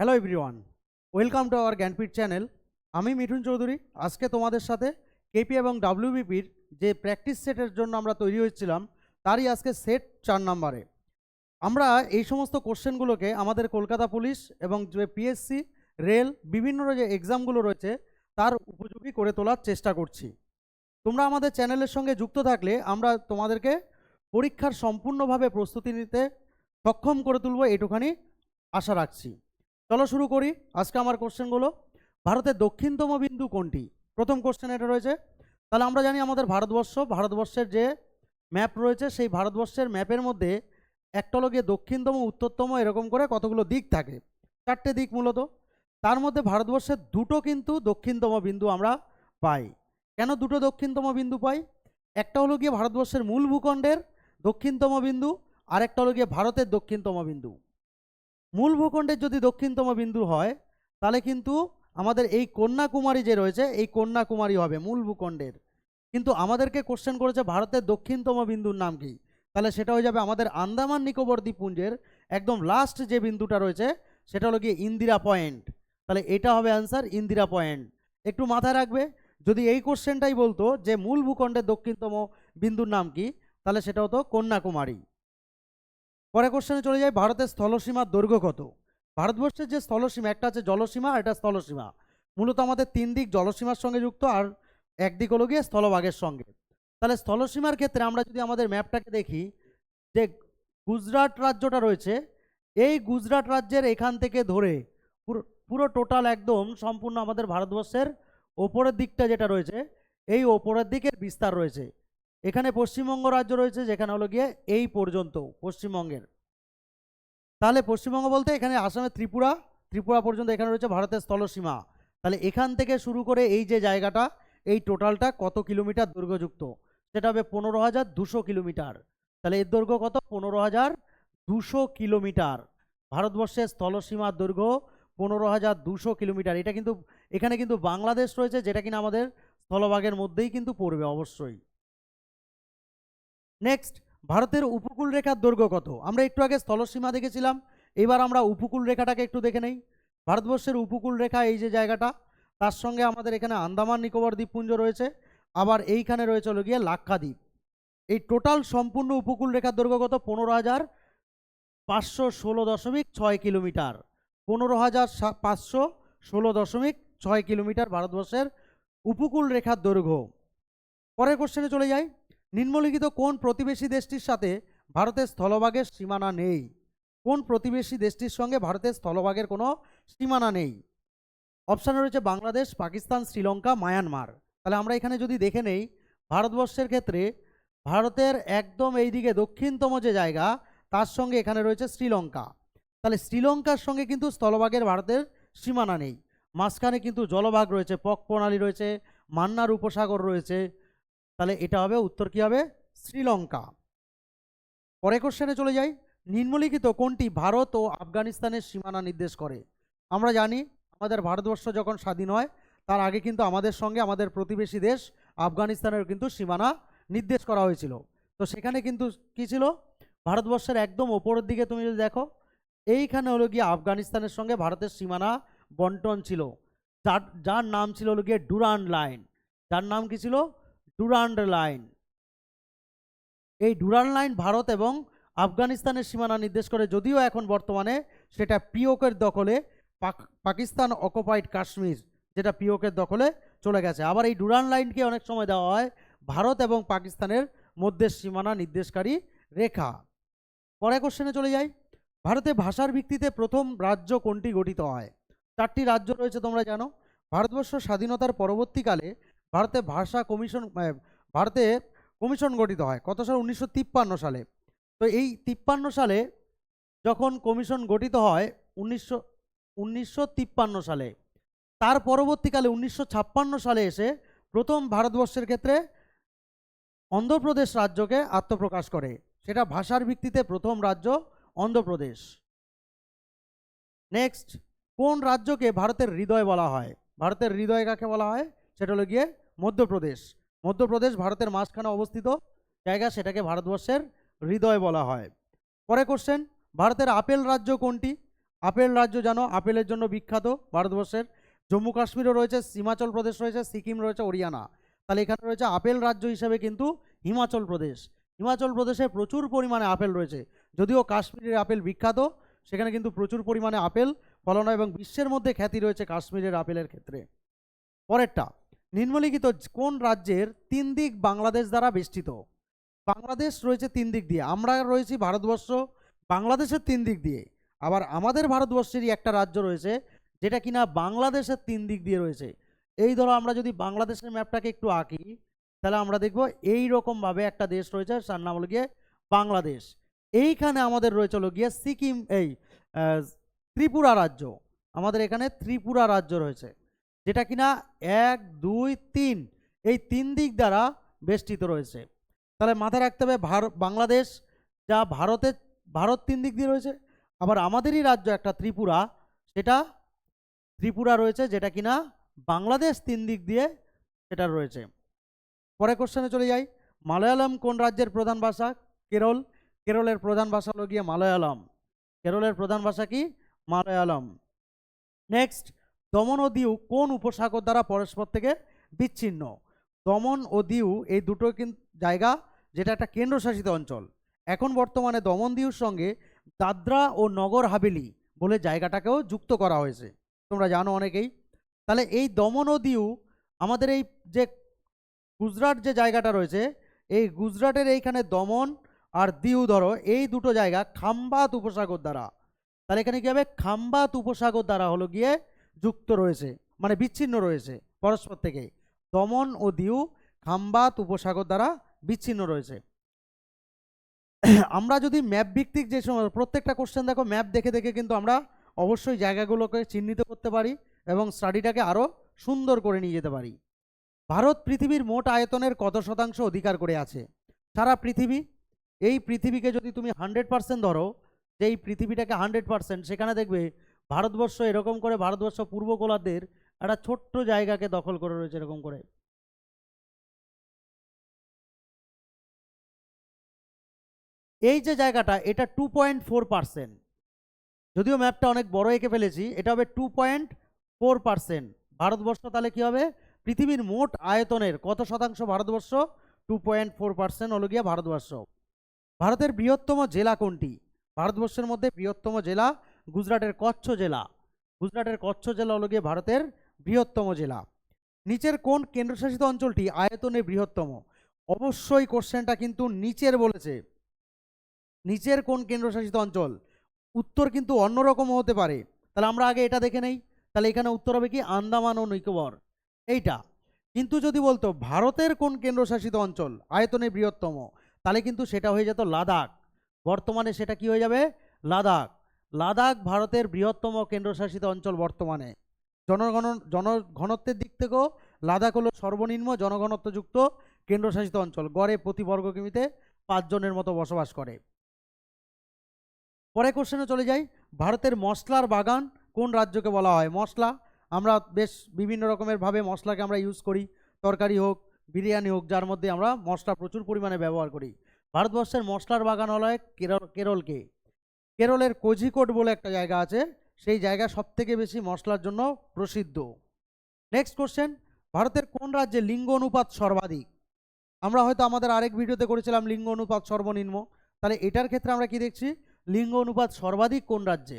Hello everyone welcome to our Gyanpeeth channel আমি মিঠুন চৌধুরী। আজকে তোমাদের সাথে কেপি এবং ডাব্লিউবিপির যে প্র্যাকটিস সেটের জন্য আমরা তৈরি হয়েছিলাম, তারই আজকে সেট চার নম্বরে আমরা এই সমস্ত কোশ্চেনগুলোকে আমাদের কলকাতা পুলিশ এবং যে পিএসসি রেল বিভিন্ন যে এক্সামগুলো রয়েছে, তার উপযোগী করে তোলার চেষ্টা করছি। তোমরা আমাদের চ্যানেলের সঙ্গে যুক্ত থাকলে আমরা তোমাদেরকে পরীক্ষার সম্পূর্ণভাবে প্রস্তুতি নিতে সক্ষম করে তুলব, এটুখানি আশা রাখছি। চলো শুরু করি। আজকে আমার কোশ্চেনগুলো ভারতের দক্ষিণতম বিন্দু কোনটি? প্রথম কোশ্চেন এটা রয়েছে। তাহলে আমরা জানি আমাদের ভারতবর্ষ। ভারতবর্ষের যে ম্যাপ রয়েছে, সেই ভারতবর্ষের ম্যাপের মধ্যে একটা হলো গিয়ে দক্ষিণতম, উত্তরতম, এরকম করে কতগুলো দিক থাকে। চারটে দিক মূলত। তার মধ্যে ভারতবর্ষের দুটো কিন্তু দক্ষিণতম বিন্দু আমরা পাই। কেন দুটো দক্ষিণতম বিন্দু পাই? একটা হলো গিয়ে ভারতবর্ষের মূল ভূখণ্ডের দক্ষিণতম বিন্দু আর একটা হলো গিয়ে ভারতের দক্ষিণতম বিন্দু। মূল ভূখণ্ডের যদি দক্ষিণতম বিন্দু হয়, তাহলে কিন্তু আমাদের এই কন্যাকুমারী যে রয়েছে, এই কন্যাকুমারী হবে মূল ভূখণ্ডের। কিন্তু আমাদেরকে কোশ্চেন করেছে ভারতের দক্ষিণতম বিন্দুর নাম কি? তাহলে সেটা হয়ে যাবে আমাদের আন্দামান নিকোবর দ্বীপপুঞ্জের একদম লাস্ট যে বিন্দুটা রয়েছে, সেটা হলো গিয়ে ইন্দিরা পয়েন্ট। তাহলে এটা হবে অ্যান্সার ইন্দিরা পয়েন্ট। একটু মাথায় রাখবে, যদি এই কোশ্চেনটাই বলতো যে মূল ভূখণ্ডের দক্ষিণতম বিন্দুর নাম কি, তাহলে সেটা হতো কন্যাকুমারী। পরে কোশ্চেনে চলে যায় ভারতের স্থলসীমার দৈর্ঘ্য কত? ভারতবর্ষের যে স্থলসীমা, একটা আছে জলসীমা, আর একটা স্থলসীমা। মূলত আমাদের তিন দিক জলসীমার সঙ্গে যুক্ত, আর একদিক হলো গিয়ে স্থলভাগের সঙ্গে। তাহলে স্থলসীমার ক্ষেত্রে আমরা যদি আমাদের ম্যাপটাকে দেখি, যে গুজরাট রাজ্যটা রয়েছে, এই গুজরাট রাজ্যের এখান থেকে ধরে পুরো পুরো টোটাল একদম সম্পূর্ণ আমাদের ভারতবর্ষের ওপরের দিকটা যেটা রয়েছে, এই ওপরের দিকের বিস্তার রয়েছে। এখানে পশ্চিমবঙ্গ রাজ্য রয়েছে, যেখানে হলো গিয়ে এই পর্যন্ত, পশ্চিমবঙ্গের। তাহলে পশ্চিমবঙ্গ বলতে এখানে আসামের ত্রিপুরা ত্রিপুরা পর্যন্ত এখানে রয়েছে ভারতের স্থলসীমা। তাহলে এখান থেকে শুরু করে এই যে জায়গাটা, এই টোটালটা কত কিলোমিটার দৈর্ঘ্যযুক্ত সেটা হবে পনেরো হাজার দুশো কিলোমিটার। তাহলে এর দৈর্ঘ্য কত? পনেরো হাজার দুশো কিলোমিটার। ভারতবর্ষের স্থলসীমার দৈর্ঘ্য পনেরো হাজার দুশো কিলোমিটার। এটা কিন্তু, এখানে কিন্তু বাংলাদেশ রয়েছে, যেটা কিনা আমাদের স্থলভাগের মধ্যেই কিন্তু পড়বে অবশ্যই। নেক্সট ভারতের উপকূল রেখার দৈর্ঘ্য কত? আমরা একটু আগে স্থলসীমা দেখেছিলাম, এবার আমরা উপকূল রেখাটাকে একটু দেখে নেই। ভারতবর্ষের উপকূল রেখা এই যে জায়গাটা, তার সঙ্গে আমাদের এখানে আন্দামান নিকোবর দ্বীপপুঞ্জ রয়েছে, আবার এইখানে রয়েছে হলো গিয়ে লাক্ষাদ্বীপ। এই টোটাল সম্পূর্ণ উপকূল রেখার দৈর্ঘ্য কত? পনেরো হাজার পাঁচশো ষোলো দশমিক ছয় কিলোমিটার। পনেরো হাজার পাঁচশো ষোলো দশমিক ছয় কিলোমিটার ভারতবর্ষের উপকূল রেখার দৈর্ঘ্য। পরের কোশ্চেনে চলে যাই। নিম্নলিখিত কোন প্রতিবেশী দেশটির সাথে ভারতের স্থলভাগের সীমানা নেই? কোন প্রতিবেশী দেশটির সঙ্গে ভারতের স্থলভাগের কোনো সীমানা নেই? অপশানে রয়েছে বাংলাদেশ, পাকিস্তান, শ্রীলঙ্কা, মায়ানমার। তাহলে আমরা এখানে যদি দেখে নেই, ভারতবর্ষের ক্ষেত্রে ভারতের একদম এইদিকে দক্ষিণতম যে জায়গা, তার সঙ্গে এখানে রয়েছে শ্রীলঙ্কা। তাহলে শ্রীলঙ্কার সঙ্গে কিন্তু স্থলভাগের ভারতের সীমানা নেই। মাঝখানে কিন্তু জলভাগ রয়েছে, পক প্রণালী রয়েছে, মান্নার উপসাগর রয়েছে তাহলে এটা হবে, উত্তর কী হবে? শ্রীলঙ্কা। পরে কোশ্চেনে চলে যাই। নিম্নলিখিত কোনটি ভারত ও আফগানিস্তানের সীমানা নির্দেশ করে? আমরা জানি, আমাদের ভারতবর্ষ যখন স্বাধীন হয়, তার আগে কিন্তু আমাদের সঙ্গে আমাদের প্রতিবেশী দেশ আফগানিস্তানের কিন্তু সীমানা নির্দেশ করা হয়েছিল। তো সেখানে কিন্তু কী ছিল? ভারতবর্ষের একদম ওপরের দিকে তুমি যদি দেখো, এইখানে হলো গিয়ে আফগানিস্তানের সঙ্গে ভারতের সীমানা বন্টন ছিল। যার যার নাম ছিল হলো গিয়ে ডুরান লাইন। যার নাম কি ছিল? Durand line. এই ডুরান্ড লাইন ভারত এবং আফগানিস্তানের সীমানা নির্দেশ করে, যদিও এখন বর্তমানে সেটা পিওকের দখলে, পাক- পাকিস্তান অকুপাইড কাশ্মীর, যেটা পিওকের দখলে চলে গেছে। আবার এই ডুরান লাইনকে অনেক সময় দেওয়া হয় ভারত এবং পাকিস্তানের মধ্যে সীমানা নির্দেশকারী রেখা। পরে কোশ্চেনে চলে যাই। ভারতে ভাষার ভিত্তিতে প্রথম রাজ্য কোনটি গঠিত হয়? চারটি রাজ্য রয়েছে তোমরা জানো। ভারতবর্ষ স্বাধীনতার পরবর্তীকালে ভারতে ভাষা কমিশন ভারতে কমিশন গঠিত হয়। কত সালে? উনিশশো সালে। তো এই তিপ্পান্ন সালে যখন কমিশন গঠিত হয়, উনিশশো উনিশশো সালে। তার পরবর্তীকালে উনিশশো ছাপ্পান্ন সালে এসে প্রথম ভারতবর্ষের ক্ষেত্রে অন্ধ্রপ্রদেশ রাজ্যকে আত্মপ্রকাশ করে। সেটা ভাষার ভিত্তিতে প্রথম রাজ্য অন্ধ্রপ্রদেশ। নেক্সট, কোন রাজ্যকে ভারতের হৃদয় বলা হয়? ভারতের হৃদয় কাকে বলা হয়? সেটা হলো গিয়ে মধ্যপ্রদেশ। মধ্যপ্রদেশ ভারতের মাঝখানে অবস্থিত জায়গা সেটাকে ভারতবর্ষের হৃদয় বলা হয়। পরে কোশ্চেন ভারতের আপেল রাজ্য কোনটি? আপেল রাজ্য জানো, আপেলের জন্য বিখ্যাত ভারতবর্ষের। জম্মু কাশ্মীরও রয়েছে হিমাচল প্রদেশ রয়েছে, সিকিম রয়েছে, হরিয়ানা। তাহলে এখানে রয়েছে আপেল রাজ্য হিসেবে কিন্তু হিমাচল প্রদেশ। হিমাচল প্রদেশে প্রচুর পরিমাণে আপেল রয়েছে। যদিও কাশ্মীরের আপেল বিখ্যাত, সেখানে কিন্তু প্রচুর পরিমাণে আপেল ফলন এবং বিশ্বের মধ্যে খ্যাতি রয়েছে কাশ্মীরের আপেলের ক্ষেত্রে। পরেরটা নিম্নলিখিত কোন রাজ্যের তিন দিক বাংলাদেশ দ্বারা বেষ্টিত? বাংলাদেশ রয়েছে তিন দিক দিয়ে। আমরা রয়েছি ভারতবর্ষ, বাংলাদেশের তিন দিক দিয়ে। আবার আমাদের ভারতবর্ষেরই একটা রাজ্য রয়েছে, যেটা কিনা বাংলাদেশের তিন দিক দিয়ে রয়েছে। এই ধরো আমরা যদি বাংলাদেশের ম্যাপটাকে একটু আঁকি, তাহলে আমরা দেখব এই রকমভাবে একটা দেশ রয়েছে তার নাম হলো গিয়ে বাংলাদেশ। এইখানে আমাদের রয়েছে হলো গিয়ে সিকিম, এই ত্রিপুরা রাজ্য। আমাদের এখানে ত্রিপুরা রাজ্য রয়েছে। যেটা কিনা এক, দুই, তিন, এই তিন দিক দ্বারা বেষ্টিত রয়েছে। তাহলে মাথায় রাখতে হবে বাংলাদেশ যা ভারতের ভারত তিন দিক দিয়ে রয়েছে, আবার আমাদেরই রাজ্য একটা ত্রিপুরা, সেটা ত্রিপুরা রয়েছে, যেটা কিনা বাংলাদেশ তিন দিক দিয়ে সেটা রয়েছে। পরে কোশ্চেনে চলে যাই। মালয়ালম কোন রাজ্যের প্রধান ভাষা? কেরল। কেরলের প্রধান ভাষা হলো গিয়ে মালয়ালম। কেরলের প্রধান ভাষা কি? মালয়ালম। নেক্সট দমন ও দিউ কোন উপসাগর দ্বারা পরস্পর থেকে বিচ্ছিন্ন? দমন ও দিউ এই দুটো জায়গা, যেটা একটা কেন্দ্রশাসিত অঞ্চল। এখন বর্তমানে দমন দিউর সঙ্গে দাদরা ও নগর হাভেলি বলে জায়গাটাকেও যুক্ত করা হয়েছে। তোমরা জানো অনেকেই। তাহলে এই দমন ও দিউ আমাদের এই যে গুজরাট যে জায়গাটা রয়েছে, এই গুজরাটের এইখানে দমন আর দিউ ধরো, এই দুটো জায়গা খাম্বাত উপসাগর দ্বারা। তাহলে এখানে কী হবে? খাম্বাত উপসাগর দ্বারা হলো গিয়ে যুক্ত রয়েছে মানে বিচ্ছিন্ন রয়েছে পরস্পর থেকে। দমন ও দিউ খাম্বাত উপসাগর দ্বারা বিচ্ছিন্ন রয়েছে। আমরা যদি ম্যাপ ভিত্তিক যে সময়, প্রত্যেকটা কোশ্চেন দেখো, ম্যাপ দেখে দেখে কিন্তু আমরা অবশ্যই জায়গাগুলোকে চিহ্নিত করতে পারি এবং স্টাডিটাকে আরও সুন্দর করে নিয়ে যেতে পারি। ভারত পৃথিবীর মোট আয়তনের কত শতাংশ অধিকার করে আছে? সারা পৃথিবী, এই পৃথিবীকে যদি তুমি হান্ড্রেড পার্সেন্ট ধরো যে এই পৃথিবীটাকে হান্ড্রেড পার্সেন্ট সেখানে দেখবে ভারতবর্ষ এরকম করে ভারতবর্ষ পূর্ব গোলার্ধের একটা ছোট্ট জায়গাকে দখল করে রয়েছে এরকম করে। এই যে জায়গাটা, এটা টু পয়েন্ট ফোর পার্সেন্ট যদিও ম্যাপটা অনেক বড় এঁকে ফেলেছি, এটা হবে two point four percent Bharatvarsha তাহলে কী হবে? পৃথিবীর মোট আয়তনের কত শতাংশ Bharatvarsha? Two point four percent হলো গিয়া ভারতবর্ষ। ভারতের বৃহত্তম জেলা কোনটি? ভারতবর্ষের মধ্যে বৃহত্তম জেলা গুজরাটের কচ্ছ জেলা। গুজরাটের কচ্ছ জেলা হল গিয়ে ভারতের বৃহত্তম জেলা। নিচের কোন কেন্দ্রশাসিত অঞ্চলটি আয়তনে বৃহত্তম? অবশ্যই কোশ্চেনটা কিন্তু নিচের বলেছে। নিচের কোন কেন্দ্রশাসিত অঞ্চল? উত্তর কিন্তু অন্যরকম হতে পারে। তাহলে আমরা আগে এটা দেখে নেই। তাহলে এখানে উত্তর হবে কি? আন্দামান ও নিকোবর। এইটা। কিন্তু যদি বলতো ভারতের কোন কেন্দ্রশাসিত অঞ্চল আয়তনে বৃহত্তম? তাহলে কিন্তু সেটা হয়ে যেত লাদাখ। বর্তমানে সেটা কি হয়ে যাবে? লাদাখ। লাদাখ ভারতের বৃহত্তম কেন্দ্রশাসিত অঞ্চল বর্তমানে। জনগণ, জনঘনত্বের দিক থেকেও লাদাখ হলো সর্বনিম্ন জনঘনত্বযুক্ত কেন্দ্রশাসিত অঞ্চল। গড়ে প্রতি বর্গ কিমিতে পাঁচজনের মতো বসবাস করে। পরে কোশ্চেনে চলে যাই। ভারতের মশলার বাগান কোন রাজ্যকে বলা হয়? মশলা, আমরা বেশ বিভিন্ন রকমের ভাবে মশলাকে আমরা ইউজ করি। তরকারি হোক, বিরিয়ানি হোক, যার মধ্যে আমরা মশলা প্রচুর পরিমাণে ব্যবহার করি। ভারতবর্ষের মশলার বাগান হলো কেরল, কেরলকে। কেরলের কোঝিকোড বলে একটা জায়গা আছে। সেই জায়গা সবথেকে বেশি মশলার জন্য প্রসিদ্ধ। নেক্সট কোশ্চেন ভারতের কোন রাজ্যে লিঙ্গ অনুপাত সর্বাধিক? আমরা হয়তো আমাদের আরেক ভিডিওতে করেছিলাম লিঙ্গ অনুপাত সর্বনিম্ন। তাহলে এটার ক্ষেত্রে আমরা কি দেখছি? লিঙ্গ অনুপাত সর্বাধিক কোন রাজ্যে?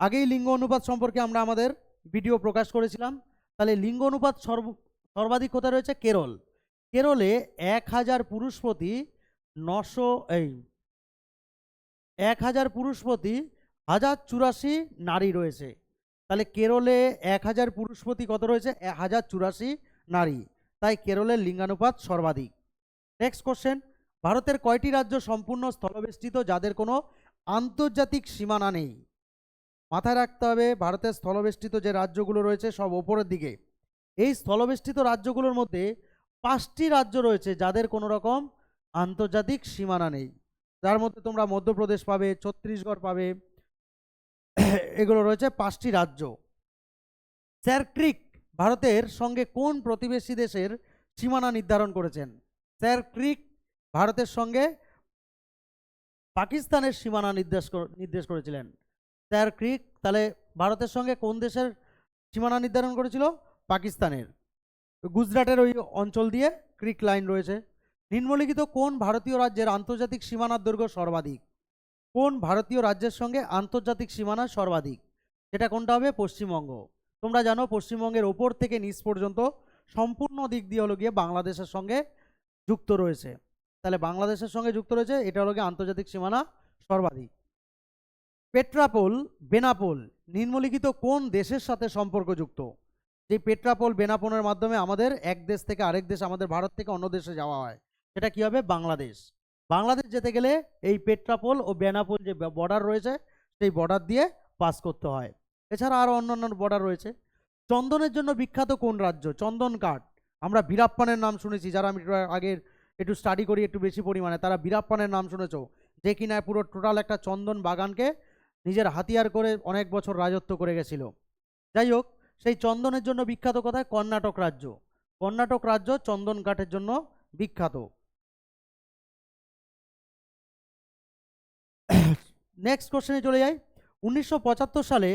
আগেই লিঙ্গ অনুপাত সম্পর্কে আমরা আমাদের ভিডিও প্রকাশ করেছিলাম। তাহলে লিঙ্গ অনুপাত সর্ব, সর্বাধিক কোথায় রয়েছে? কেরল। কেরলে এক হাজার পুরুষ প্রতি নশো, এই এক হাজার পুরুষ প্রতি হাজার চুরাশি নারী রয়েছে। তাহলে কেরলে এক হাজার পুরুষ প্রতি কত রয়েছে? হাজার চুরাশি নারী। তাই কেরলের লিঙ্গানুপাত সর্বাধিক। নেক্সট কোশ্চেন ভারতের কয়টি রাজ্য সম্পূর্ণ স্থলবেষ্টিত যাদের কোনো আন্তর্জাতিক সীমানা নেই? মাথায় রাখতে হবে, ভারতের স্থলবেষ্টিত যে রাজ্যগুলো রয়েছে সব ওপরের দিকে। এই স্থলবেষ্টিত রাজ্যগুলোর মধ্যে পাঁচটি রাজ্য রয়েছে যাদের কোনো রকম আন্তর্জাতিক সীমানা নেই। যার মধ্যে তোমরা মধ্যপ্রদেশ পাবে, ছত্তিশগড় পাবে, এগুলো রয়েছে পাঁচটি রাজ্য। স্যার ক্রিক ভারতের সঙ্গে কোন প্রতিবেশী দেশের সীমানা নির্ধারণ করেছেন? স্যার ক্রিক ভারতের সঙ্গে পাকিস্তানের সীমানা নির্দেশ নির্দেশ করেছিলেন। স্যার ক্রিক তাহলে ভারতের সঙ্গে কোন দেশের সীমানা নির্ধারণ করেছিল? পাকিস্তানের। গুজরাটের ওই অঞ্চল দিয়ে ক্রিক লাইন রয়েছে। নিম্নলিখিত কোন ভারতীয় রাজ্যের আন্তর্জাতিক সীমানার দৈর্ঘ্য সর্বাধিক? কোন ভারতীয় রাজ্যের সঙ্গে আন্তর্জাতিক সীমানা সর্বাধিক? সেটা কোনটা হবে? পশ্চিমবঙ্গ। তোমরা জানো পশ্চিমবঙ্গের ওপর থেকে নিচ পর্যন্ত সম্পূর্ণ দিক দিয়ে হলো গিয়ে বাংলাদেশের সঙ্গে যুক্ত রয়েছে। তাহলে বাংলাদেশের সঙ্গে যুক্ত রয়েছে, এটা হলো গিয়ে আন্তর্জাতিক সীমানা সর্বাধিক। পেট্রাপোল, বেনাপোল, নিম্নলিখিত কোন দেশের সাথে সম্পর্কযুক্ত? যে পেট্রাপোল, বেনাপোলের মাধ্যমে আমাদের এক দেশ থেকে আরেক দেশ আমাদের ভারত থেকে অন্য দেশে যাওয়া হয়। সেটা কি হবে? বাংলাদেশ। বাংলাদেশ যেতে গেলে এই পেট্রাপোল ও বেনাপোল যে বর্ডার রয়েছে, সেই বর্ডার দিয়ে পাস করতে হয়। এছাড়া আরও অন্যান্য বর্ডার রয়েছে। চন্দনের জন্য বিখ্যাত কোন রাজ্য? চন্দন কাঠ আমরা বীরাপ্পানের নাম শুনেছি, যারা আমি আগের একটু স্টাডি করি একটু বেশি পরিমাণে, তারা বীরাপ্পানের নাম শুনেছ? যে কিনা পুরো টোটাল একটা চন্দন বাগানকে নিজের হাতিয়ার করে অনেক বছর রাজত্ব করে গেছিল। যাই হোক, সেই চন্দনের জন্য বিখ্যাত কোথায়? কর্ণাটক রাজ্য। কর্ণাটক রাজ্য চন্দন কাঠের জন্য বিখ্যাত। নেক্সট কোশ্চেনে চলে যাই। উনিশশো পঁচাত্তর সালে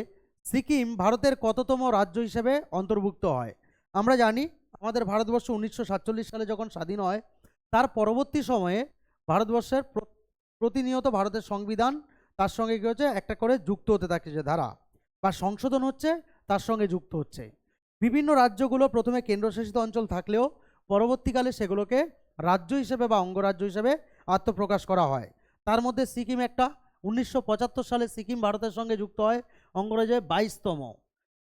সিকিম ভারতের কততম রাজ্য হিসেবে অন্তর্ভুক্ত হয়? আমরা জানি আমাদের ভারতবর্ষ উনিশশো সাতচল্লিশ সালে যখন স্বাধীন হয়, তার পরবর্তী সময়ে ভারতবর্ষের প্রতিনিয়ত ভারতের সংবিধান, তার সঙ্গে কী হচ্ছে? একটা করে যুক্ত হতে থাকে যে ধারা, বা সংশোধন হচ্ছে, তার সঙ্গে যুক্ত হচ্ছে। বিভিন্ন রাজ্যগুলো প্রথমে কেন্দ্রশাসিত অঞ্চল থাকলেও পরবর্তীকালে সেগুলোকে রাজ্য হিসেবে বা অঙ্গরাজ্য হিসেবে আত্মপ্রকাশ করা হয়। তার মধ্যে সিকিম একটা উনিশশো পঁচাত্তর সালে সিকিম ভারতের সঙ্গে যুক্ত হয় অঙ্গরাজ্যে বাইশতম।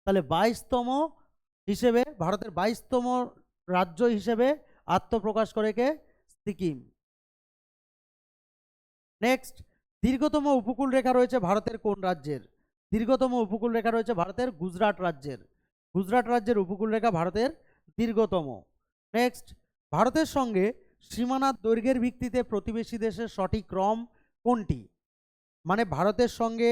তাহলে বাইশতম হিসেবে, ভারতের বাইশতম রাজ্য হিসেবে আত্মপ্রকাশ করে কে? সিকিম। নেক্সট দীর্ঘতম উপকূল রেখা রয়েছে ভারতের কোন রাজ্যের? দীর্ঘতম উপকূল রেখা রয়েছে ভারতের গুজরাট রাজ্যের। গুজরাট রাজ্যের উপকূল রেখা ভারতের দীর্ঘতম। নেক্সট ভারতের সঙ্গে সীমানার দৈর্ঘ্যের ভিত্তিতে প্রতিবেশী দেশের সঠিক ক্রম কোনটি? মানে ভারতের সঙ্গে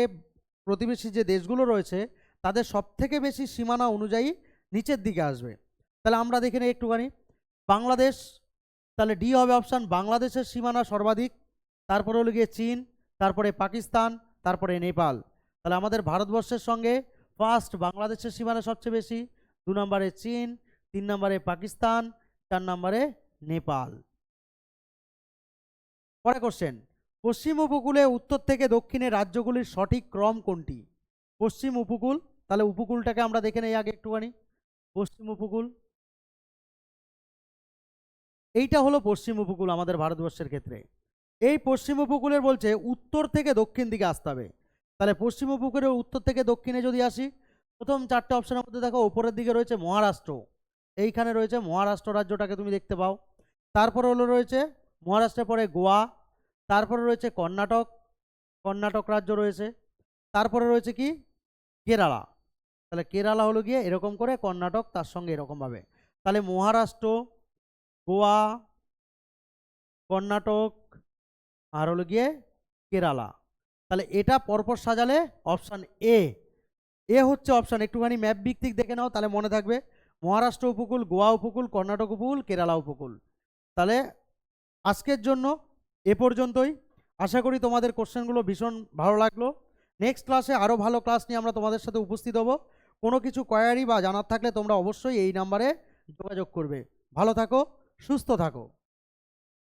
প্রতিবেশী যে দেশগুলো রয়েছে, তাদের সবথেকে বেশি সীমানা অনুযায়ী নিচের দিকে আসবে। তাহলে আমরা দেখে নিই একটুখানি। বাংলাদেশ, তাহলে ডি হবে অপশান বাংলাদেশের সীমানা সর্বাধিক, তারপরে হলো গিয়ে চীন, তারপরে পাকিস্তান, তারপরে নেপাল। তাহলে আমাদের ভারতবর্ষের সঙ্গে ফার্স্ট বাংলাদেশের সীমানা সবচেয়ে বেশি, দু নম্বরে চীন, তিন নম্বরে পাকিস্তান, চার নম্বরে নেপাল। পরে কোশ্চেন পশ্চিম উপকূলে উত্তর থেকে দক্ষিণে রাজ্যগুলির সঠিক ক্রম কোনটি? পশ্চিম উপকূল, তাহলে উপকূলটাকে আমরা দেখে নেই আগে একটুখানি। পশ্চিম উপকূল। এইটা হলো পশ্চিম উপকূল আমাদের ভারতবর্ষের ক্ষেত্রে। এই পশ্চিম উপকূলের বলছে উত্তর থেকে দক্ষিণ দিকে আসতে হবে। তাহলে পশ্চিম উপকূলের উত্তর থেকে দক্ষিণে যদি আসি, প্রথম চারটে অপশনের মধ্যে দেখো ওপরের দিকে রয়েছে মহারাষ্ট্র। এইখানে রয়েছে মহারাষ্ট্র রাজ্যটাকে তুমি দেখতে পাও। তারপরে হলো রয়েছে মহারাষ্ট্রের পরে গোয়া তারপরে রয়েছে কর্ণাটক কর্ণাটক রাজ্য রয়েছে। তারপরে রয়েছে কি? কেরালা। তাহলে কেরালা হলো গিয়ে এরকম করে কর্ণাটক তার সঙ্গে এরকমভাবে তাহলে মহারাষ্ট্র, গোয়া, কর্ণাটক, আর হলো গিয়ে কেরালা। তাহলে এটা পরপর সাজালে অপশান এ এ হচ্ছে অপশান একটুখানি ম্যাপ ভিত্তিক দেখে নাও, তাহলে মনে থাকবে। মহারাষ্ট্র উপকূল, গোয়া উপকূল, কর্ণাটক উপকূল, কেরালা উপকূল। তাহলে আজকের জন্য এ পর্যন্তই। আশা করি তোমাদের কোশ্চেনগুলো ভীষণ ভালো লাগল। নেক্সট ক্লাসে আরও ভালো ক্লাস নিয়ে আমরা তোমাদের সাথে উপস্থিত হব। কোনো কিছু কোয়ারি বা জানার থাকলে তোমরা অবশ্যই এই নাম্বারে যোগাযোগ করবে। ভালো থাকো, সুস্থ থাকো।